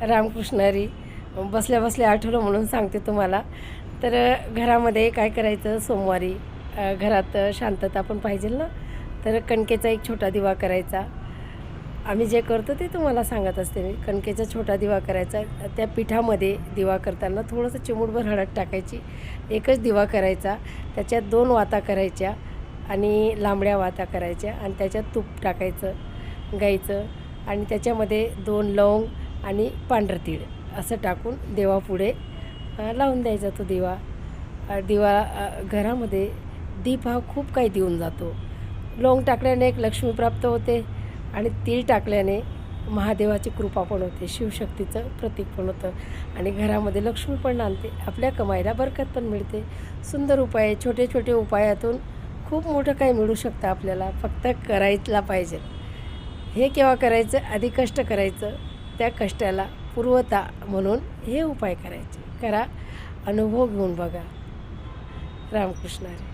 रामकृष्णारी बसल्या बसल्या आठवलं म्हणून सांगते तुम्हाला. तर घरामध्ये काय करायचं? सोमवारी घरात शांतता पण पाहिजे ना? तर कणकेचा एक छोटा दिवा करायचा. आम्ही जे करतो ते तुम्हाला सांगत असते मी. कणकेचा छोटा दिवा करायचा. त्या पिठामध्ये दिवा करताना थोडंसं चिमूटभर हळद टाकायची. एकच दिवा करायचा. त्याच्यात दोन वाता करायच्या आणि लांबड्या वाता करायच्या आणि त्याच्यात तूप टाकायचं गायचं आणि त्याच्यामध्ये दोन लवंग आणि पांढरं तीळ असं टाकून देवापुढे लावून द्यायचा तो दिवा. दिवा घरामध्ये दीप हा खूप काही देऊन जातो. लोंग टाकल्याने एक लक्ष्मी प्राप्त होते आणि तीळ टाकल्याने महादेवाची कृपा पण होते शिवशक्तीचं प्रतीक पण होतं आणि घरामध्ये लक्ष्मी पण आणते. आपल्या कमाईला बरकत पण मिळते. सुंदर उपाय छोटे छोटे उपायातून खूप मोठं काही मिळू शकतं आपल्याला. फक्त करायला पाहिजे. हे केव्हा करायचं? आधी कष्ट करायचं. त्या कष्टाला पूर्वता म्हणून हे उपाय करायचे. करा अनुभव घेऊन बघा. रामकृष्णारे